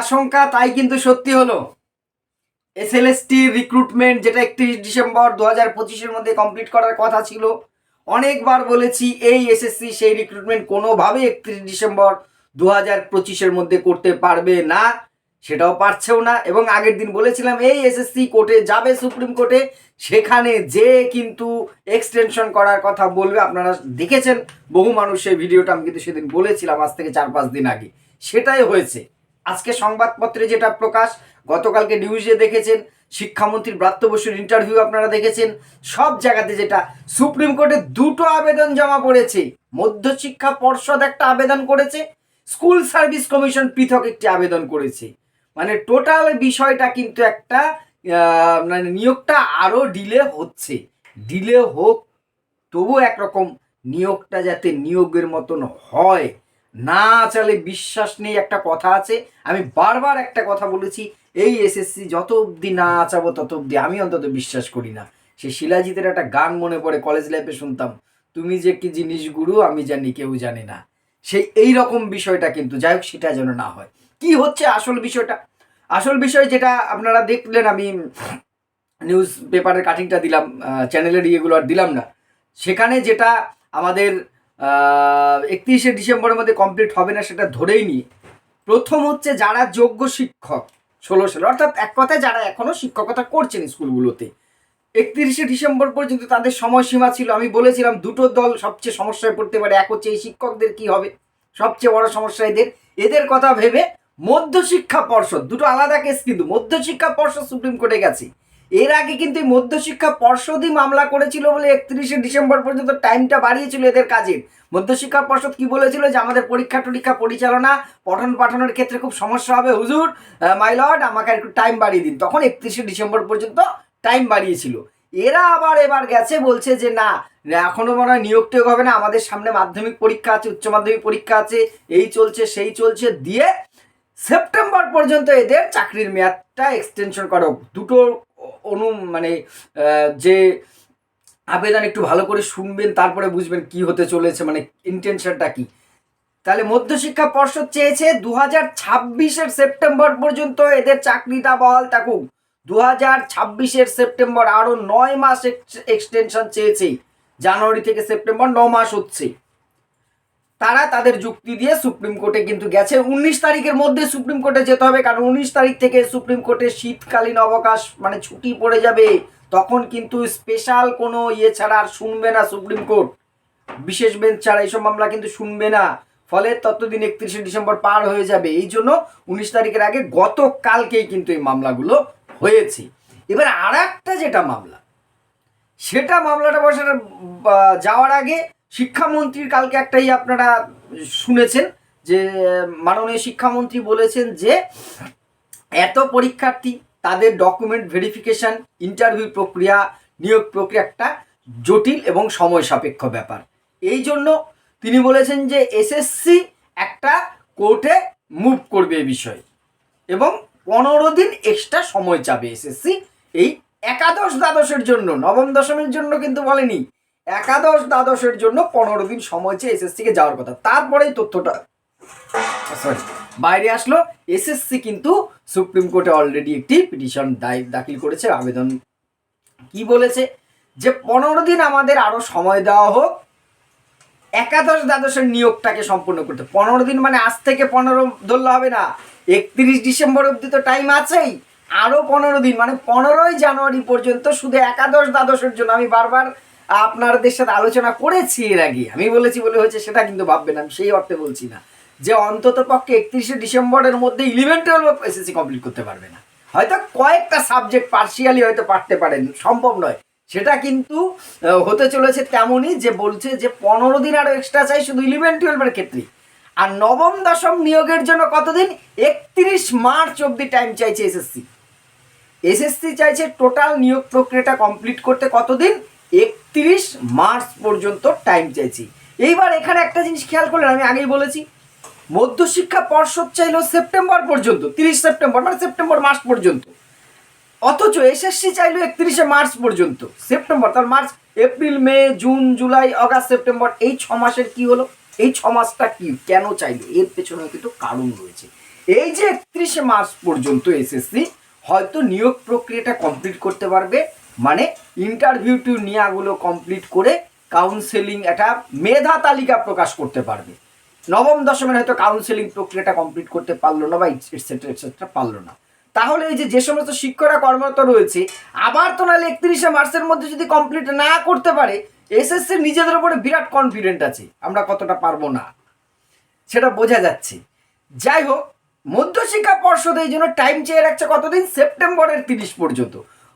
আশঙ্কা তাই কিন্তু সত্যি হলো। এসএলএসটি রিক্রুটমেন্ট যেটা একত্রিশ ডিসেম্বর দু হাজার পঁচিশের মধ্যে কমপ্লিট করার কথা ছিল, অনেকবার বলেছি এই এসএসসি সেই রিক্রুটমেন্ট কোনোভাবে একত্রিশ ডিসেম্বর দু হাজার পঁচিশের মধ্যে করতে পারবে না, সেটাও পারছেও না এবং আগের দিন বলেছিলাম এই এসএসসি কোর্টে যাবে সুপ্রিম কোর্টে সেখানে যে কিন্তু এক্সটেনশন করার কথা বলবে, আপনারা দেখেছেন, বহু মানুষ সেই ভিডিওটা আমি কিন্তু সেদিন বলেছিলাম আজ থেকে চার পাঁচ দিন আগে, সেটাই হয়েছে। আজকে সংবাদপত্রে যেটা প্রকাশ, গতকালকে নিউজে দেখেছেন, শিক্ষামন্ত্রীর ব্রাত্য বসুর ইন্টারভিউ আপনারা দেখেছেন, সব জায়গাতে যেটা, সুপ্রিম কোর্টে দুটো আবেদন জমা পড়েছে। মধ্যশিক্ষা পর্ষদ একটা আবেদন করেছে স্কুল সার্ভিস কমিশন পৃথক একটি আবেদন করেছে। মানে টোটাল বিষয়টা কিন্তু একটা মানে নিয়োগটা আরও ডিলে হচ্ছে। ডিলে হোক তবু একরকম নিয়োগটা যাতে নিয়োগের মতন হয়। না চলে বিশ্বাস নেই, একটা কথা আছে। আমি বারবার একটা কথা বলেছি, এই এসএসসি যত অবধি না আচাবো তত অবধি আমি অন্তত বিশ্বাস করি না। সে শিলাজিতের একটা গান মনে পড়ে কলেজ লাইফে শুনতাম। তুমি যে কি জিনিস গুরু, আমি জানি, কেউ জানে না। সেই এই রকম বিষয়টা কিন্তু, যাই হোক, সেটা যেন না হয়। কি হচ্ছে আসল বিষয়টা? আসল বিষয় যেটা আপনারা দেখলেন, আমি নিউজ পেপারের কাটিংটা দিলাম চ্যানেলের ইয়েগুলো আর দিলাম না। সেখানে যেটা আমাদের একত্রিশে ডিসেম্বরের মধ্যে কমপ্লিট হবে না, সেটা ধরেই নিয়ে প্রথম হচ্ছে যারা যোগ্য শিক্ষক, ষোলো সালে, অর্থাৎ এক কথায় যারা এখনও শিক্ষকতা করছেন স্কুলগুলোতে। একত্রিশে ডিসেম্বর পর্যন্ত তাদের সময়সীমা ছিল, আমি বলেছিলাম, দুটো দল সবচেয়ে সমস্যায় পড়তে পারে, এক হচ্ছে এই শিক্ষকদের কি হবে, সবচেয়ে বড় সমস্যা এদের। এদের কথা ভেবে মধ্যশিক্ষা পর্ষদ, দুটো আলাদা কেস কিন্তু মধ্যশিক্ষা পর্ষদ সুপ্রিম কোর্টে গেছে। এর আগে কিন্তু এই মধ্যশিক্ষা পর্ষদই মামলা করেছিল বলে একত্রিশে ডিসেম্বর পর্যন্ত টাইমটা বাড়িয়েছিল এদের কাজের মধ্যশিক্ষা পর্ষদ কি বলেছিল যে আমাদের পরীক্ষা টরীক্ষা পরিচালনা, পঠন পাঠনের ক্ষেত্রে খুব সমস্যা হবে। হুজুর মাই লর্ড আমাকে একটু টাইম বাড়িয়ে দিন। তখন একত্রিশে ডিসেম্বর পর্যন্ত টাইম বাড়িয়েছিল। এরা আবার এবার গেছে, বলছে যে না, এখনও মনে হয় নিয়োগ টিয়োগ হবে না, আমাদের সামনে মাধ্যমিক পরীক্ষা আছে, উচ্চ মাধ্যমিক পরীক্ষা আছে, এই চলছে, সেই চলছে দিয়ে সেপ্টেম্বর পর্যন্ত এদের চাকরির মেয়াদটা এক্সটেনশন করো দুটো অনু মানে যে আবেদন একটু ভালো করে শুনবেন, তারপরে বুঝবেন কি হতে চলেছে মানে ইন্টেনশনটা কি। তাহলে মধ্যশিক্ষা পর্ষদ চেয়েছে দু হাজার ছাব্বিশের সেপ্টেম্বর পর্যন্ত এদের চাকরিটা বহাল থাকুক। দু হাজার ছাব্বিশের সেপ্টেম্বর আরও নয় মাস এক্সটেনশন চেয়েছে। জানুয়ারি থেকে সেপ্টেম্বর ন মাস হচ্ছে। তারা তাদের যুক্তি দিয়ে সুপ্রিম কোর্টে কিন্তু গেছে। উনিশ তারিখের মধ্যে সুপ্রিম কোর্টে যেতে হবে, কারণ উনিশ তারিখ থেকে সুপ্রিম কোর্টে শীতকালীন অবকাশ মানে ছুটি পড়ে যাবে। তখন কিন্তু স্পেশাল কোনো ইয়ে ছাড়া আর শুনবে না সুপ্রিম কোর্ট। বিশেষ বেঞ্চ ছাড়া এইসব মামলা কিন্তু শুনবে না। ফলে ততদিন একত্রিশে ডিসেম্বর পার হয়ে যাবে। এই জন্য উনিশ তারিখের আগে গতকালকেই কিন্তু এই মামলাগুলো হয়েছে। এবার আর একটা যেটা মামলা, সেটা মামলাটা বসার যাওয়ার আগে শিক্ষামন্ত্রীর কালকে একটাই আপনারা শুনেছেন যে, মাননীয় শিক্ষামন্ত্রী বলেছেন যে, এত পরীক্ষার্থী, তাদের ডকুমেন্ট ভেরিফিকেশন ইন্টারভিউ প্রক্রিয়া, নিয়োগ প্রক্রিয়া একটা জটিল এবং সময় সাপেক্ষ ব্যাপার। এই জন্য তিনি বলেছেন যে এসএসসি একটা কোর্টে মুভ করবে এ বিষয়ে। এবং পনেরো দিন এক্সট্রা সময় চাবে এসএসসি এই একাদশ দ্বাদশের জন্য, নবম দশমের জন্য কিন্তু বলেনি। একাদশ দ্বাদশের জন্য পনেরো দিন সময় চেয়ে এসএসসিকে যাওয়ার কথা। তারপরেই তথ্যটা সরি বাইরে আসলো। এসএসসি কিন্তু সুপ্রিম কোর্টে অলরেডি একটি পিটিশন দাখিল করেছে, আবেদন। কি বলেছে? যে পনেরো দিন আমাদের আরও সময় দেওয়া হোক, একাদশ দ্বাদশের নিয়োগটাকে সম্পূর্ণ করতে। পনেরো দিন মানে আজ থেকে পনেরো ধরলে হবে না। একত্রিশ ডিসেম্বর অবধি তো টাইম আছেই। আরও পনেরো দিন মানে পনেরোই জানুয়ারি পর্যন্ত শুধু একাদশ দ্বাদশের জন্য আমি বারবার আপনাদের সাথে আলোচনা করেছি এর আগে। আমি বলেছি বলে হয়েছে, সেটা কিন্তু ভাববেন, আমি সেই অর্থে বলছি না। যে অন্তত পক্ষে একত্রিশে ডিসেম্বরের মধ্যে ইলেভেন টুয়েলভ এসএসসি কমপ্লিট করতে পারবে না। হয়তো কয়েকটা সাবজেক্ট পার্সিয়ালি হয়তো পারতে পারেন, সম্ভব নয়। সেটা কিন্তু হতে চলেছে তেমনই যে বলছে যে পনেরো দিন আরও এক্সট্রা চাই শুধু ইলেভেন টুয়েলভের ক্ষেত্রে। আর নবম, দশম নিয়োগের জন্য কতদিন? একত্রিশ মার্চ অবধি টাইম চাইছে এসএসসি এসএসসি চাইছে টোটাল নিয়োগ প্রক্রিয়াটা কমপ্লিট করতে কতদিন? একত্রিশ মার্চ পর্যন্ত টাইম চাইছি। এইবার এখানে একটা জিনিস খেয়াল করলেন, আমি আগেই বলেছি। মধ্যশিক্ষা পর্ষদ চাইলো সেপ্টেম্বর পর্যন্ত, তিরিশ সেপ্টেম্বর মানে সেপ্টেম্বর মাস পর্যন্ত। অথচ এসএসসি চাইলো একত্রিশে মার্চ পর্যন্ত, সেপ্টেম্বর, তার March, April, May, June, July August September, এই ছ মাসের কি হলো? এই ছ মাসটা কি, কেন চাইলো? এর পেছনে কিন্তু কারণ রয়েছে। এই যে একত্রিশে মার্চ পর্যন্ত এসএসসি হয়তো নিয়োগ প্রক্রিয়াটা কমপ্লিট করতে পারবে মানে ইন্টারভিউ টু নিয়াগুলো কমপ্লিট করে কাউন্সেলিং একটা মেধা তালিকা প্রকাশ করতে পারবে। নবম দশমের হয়তো কাউন্সেলিং প্রক্রিয়াটা কমপ্লিট করতে পারল না বা এটসেট্রা এটসেট্রা পারল না। তাহলে এই যে যে সমস্ত শিক্ষকরা কর্মরত রয়েছে, আবার তো নাহলে একত্রিশে মার্চের মধ্যে যদি কমপ্লিট না করতে পারে, এসএসসি নিজেদের উপরে বিরাট কনফিডেন্ট আছে, আমরা কতটা পারব না? সেটা বোঝা যাচ্ছে। যাই হোক, মধ্যশিক্ষা পর্ষদ এই জন্য টাইম চেয়ে রাখছে কতদিন? সেপ্টেম্বরের তিরিশ পর্যন্ত।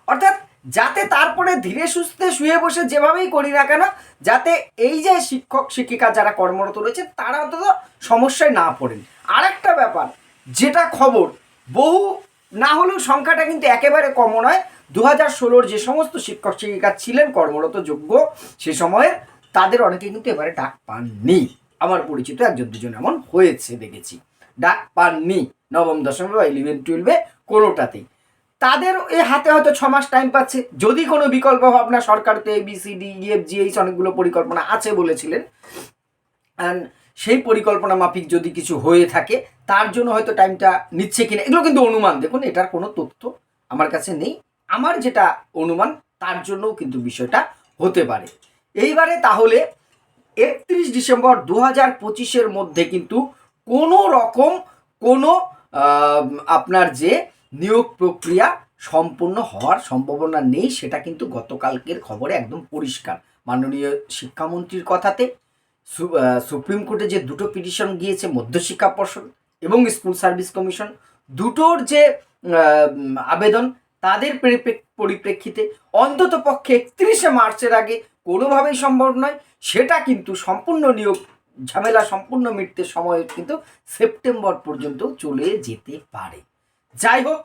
অর্থাৎ যাতে তারপরে ধীরে সুস্থে শুয়ে বসে যেভাবেই করি না কেন, যাতে এই যে শিক্ষক, শিক্ষিকা যারা কর্মরত রয়েছে, তারা অন্তত সমস্যায় না পড়েন। আরেকটা ব্যাপার, যেটা খবর, বহু না হলেও সংখ্যাটা কিন্তু একেবারে কম নয়। দু হাজার ষোলোর যে সমস্ত শিক্ষক, শিক্ষিকা ছিলেন, কর্মরত, যোগ্য, সে সময়ের তাদের অনেকে কিন্তু এবারে ডাক পাননি। আমার পরিচিত একজন, দুজন এমন হয়েছে, দেখেছি। ডাক পাননি, নবম, দশম বা ইলেভেন টুয়েলভে কোনোটাতেই। তাদের এ হাতে হয়তো ছ মাস টাইম পাচ্ছে। যদি কোনো বিকল্প ভাবনা সরকার তো A B C D E F G H অনেকগুলো পরিকল্পনা আছে বলেছিলেন। অ্যান্ড সেই পরিকল্পনা মাফিক যদি কিছু হয়ে থাকে, তার জন্য হয়তো টাইমটা নিচ্ছে কিনা, এগুলো কিন্তু অনুমান। দেখুন, এটার কোনো তথ্য আমার কাছে নেই। আমার যেটা অনুমান, তার জন্যও কিন্তু বিষয়টা হতে পারে। এইবারে তাহলে একত্রিশ ডিসেম্বর দু হাজার পঁচিশের মধ্যে কিন্তু কোনো রকম কোনো আপনার যে নিয়োগ প্রক্রিয়া সম্পূর্ণ হওয়ার সম্ভাবনা নেই, সেটা কিন্তু গতকালকের খবরে একদম পরিষ্কার। মাননীয় শিক্ষামন্ত্রীর কথাতে সুপ্রিম কোর্টে যে দুটো পিটিশন গিয়েছে, মধ্যশিক্ষা পর্ষদ এবং স্কুল সার্ভিস কমিশন, দুটোর যে আবেদন, তাদের পরিপ্রেক্ষিতে অন্তত পক্ষে একত্রিশে মার্চের আগে কোনোভাবেই সম্ভব নয়। সেটা কিন্তু সম্পূর্ণ নিয়োগ ঝামেলা সম্পূর্ণ মিটতে সময় কিন্তু সেপ্টেম্বর পর্যন্ত চলে যেতে পারে। যাই হোক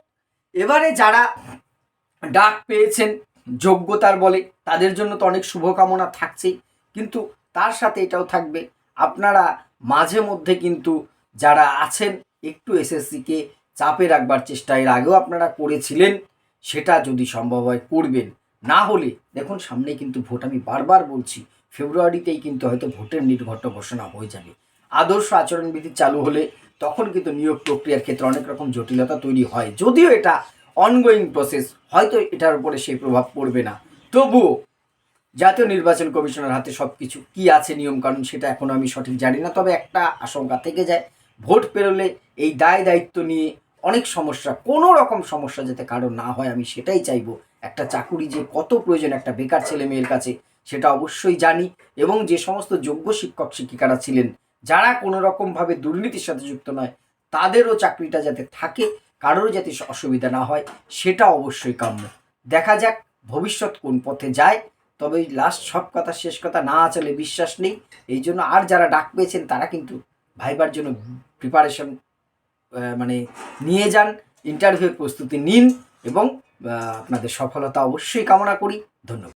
এবারে যারা ডাক পেয়েছেন যোগ্যতার বলে, তাদের জন্য তো অনেক শুভকামনা থাকছেই। কিন্তু তার সাথে এটাও থাকবে, আপনারা মাঝে মধ্যে কিন্তু যারা আছেন, একটু এসএসসিকে চাপে রাখবার চেষ্টা, এর আগেও আপনারা করেছিলেন, সেটা যদি সম্ভব হয় করবেন। না হলে, দেখুন, সামনে কিন্তু ভোট, আমি বারবার বলছি, ফেব্রুয়ারিতেই কিন্তু হয়তো ভোটের নির্ঘট ঘোষণা হয়ে যাবে। আদর্শ আচরণবিধি চালু হলে তখন কিন্তু নিয়োগ প্রক্রিয়ার ক্ষেত্রে অনেক রকম জটিলতা তৈরি হয়। যদিও এটা অনগোয়িং প্রসেস হয়তো এটার উপরে সেই প্রভাব পড়বে না। তবুও জাতীয় নির্বাচন কমিশনের হাতে সব কিছু কী আছে, নিয়মকানুন সেটা এখনও আমি সঠিক জানি না। তবে একটা আশঙ্কা থেকে যায়, ভোট পেরোলে এই দায় দায়িত্ব নিয়ে অনেক সমস্যা, কোনো রকম সমস্যা যাতে কারও না হয়, আমি সেটাই চাইব। একটা চাকুরি যে কত প্রয়োজন একটা বেকার ছেলে মেয়ের কাছে, সেটা অবশ্যই জানি। এবং যে সমস্ত যোগ্য শিক্ষক শিক্ষিকারা ছিলেন যারা কোনো রকমভাবে দুর্নীতির সাথে যুক্ত নয়, তাদেরও চাকরিটা যাতে থাকে কারোর যাতে অসুবিধা না হয়, সেটা অবশ্যই কাম্য। দেখা যাক ভবিষ্যৎ কোন পথে যায়, তবে লাস্ট সব কথা, শেষ কথা না চলে বিশ্বাস নেই। এই জন্য আর যারা ডাক পেয়েছেন, তারা কিন্তু ভাইবার জন্য প্রিপারেশন মানে নিয়ে যান ইন্টারভিউর প্রস্তুতি নিন এবং আপনাদের সফলতা অবশ্যই কামনা করি। ধন্যবাদ।